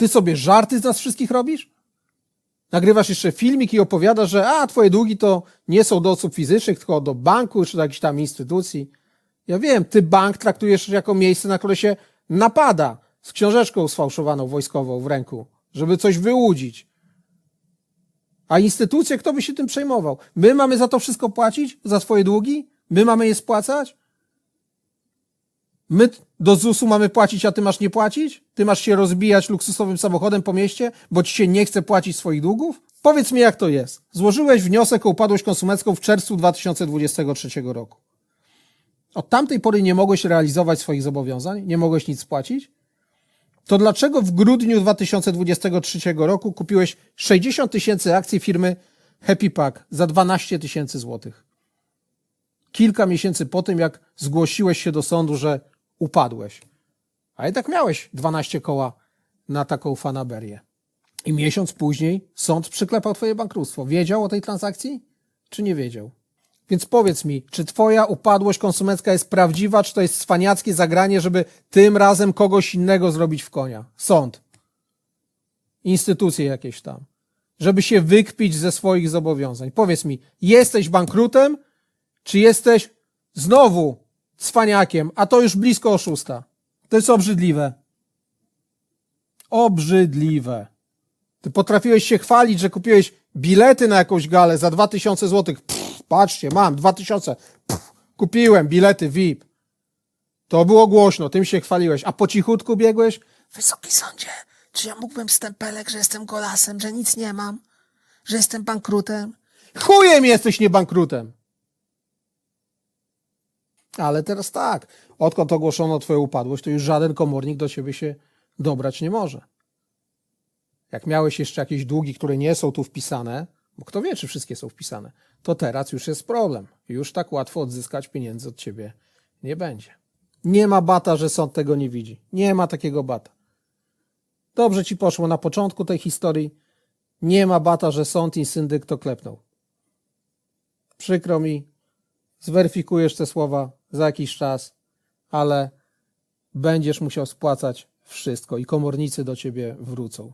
Ty sobie żarty z nas wszystkich robisz? Nagrywasz jeszcze filmik i opowiadasz, że a, twoje długi to nie są do osób fizycznych, tylko do banku czy do jakiejś tam instytucji. Ja wiem, ty bank traktujesz jako miejsce, na które się napada z książeczką sfałszowaną wojskową w ręku, żeby coś wyłudzić. A instytucje, kto by się tym przejmował? My mamy za to wszystko płacić? Za swoje długi? My mamy je spłacać? My do ZUS-u mamy płacić, a ty masz nie płacić? Ty masz się rozbijać luksusowym samochodem po mieście, bo ci się nie chce płacić swoich długów? Powiedz mi, jak to jest. Złożyłeś wniosek o upadłość konsumencką w czerwcu 2023 roku. Od tamtej pory nie mogłeś realizować swoich zobowiązań, nie mogłeś nic spłacić? To dlaczego w grudniu 2023 roku kupiłeś 60 tysięcy akcji firmy Happy Pack za 12 tysięcy złotych? Kilka miesięcy po tym, jak zgłosiłeś się do sądu, że upadłeś. A jednak miałeś 12 koła na taką fanaberię. I miesiąc później sąd przyklepał twoje bankructwo. Wiedział o tej transakcji, czy nie wiedział? Więc powiedz mi, czy twoja upadłość konsumencka jest prawdziwa, czy to jest cwaniackie zagranie, żeby tym razem kogoś innego zrobić w konia? Sąd. Instytucje jakieś tam. Żeby się wykpić ze swoich zobowiązań. Powiedz mi, jesteś bankrutem, czy jesteś znowu cwaniakiem, a to już blisko oszusta? To jest obrzydliwe. Obrzydliwe. Ty potrafiłeś się chwalić, że kupiłeś bilety na jakąś galę za 2000 złotych. Pff, patrzcie, mam 2000. Pff, kupiłem bilety VIP. To było głośno, tym się chwaliłeś. A po cichutku biegłeś? Wysoki sądzie, czy ja mógłbym stempelek, że jestem golasem, że nic nie mam, że jestem bankrutem? Chujem jesteś nie bankrutem. Ale teraz tak, odkąd ogłoszono twoją upadłość, to już żaden komornik do ciebie się dobrać nie może. Jak miałeś jeszcze jakieś długi, które nie są tu wpisane, bo kto wie, czy wszystkie są wpisane, to teraz już jest problem. Już tak łatwo odzyskać pieniędzy od ciebie nie będzie. Nie ma bata, że sąd tego nie widzi. Nie ma takiego bata. Dobrze ci poszło na początku tej historii. Nie ma bata, że sąd i syndyk to klepnął. Przykro mi, zweryfikujesz te słowa za jakiś czas, ale będziesz musiał spłacać wszystko i komornicy do ciebie wrócą.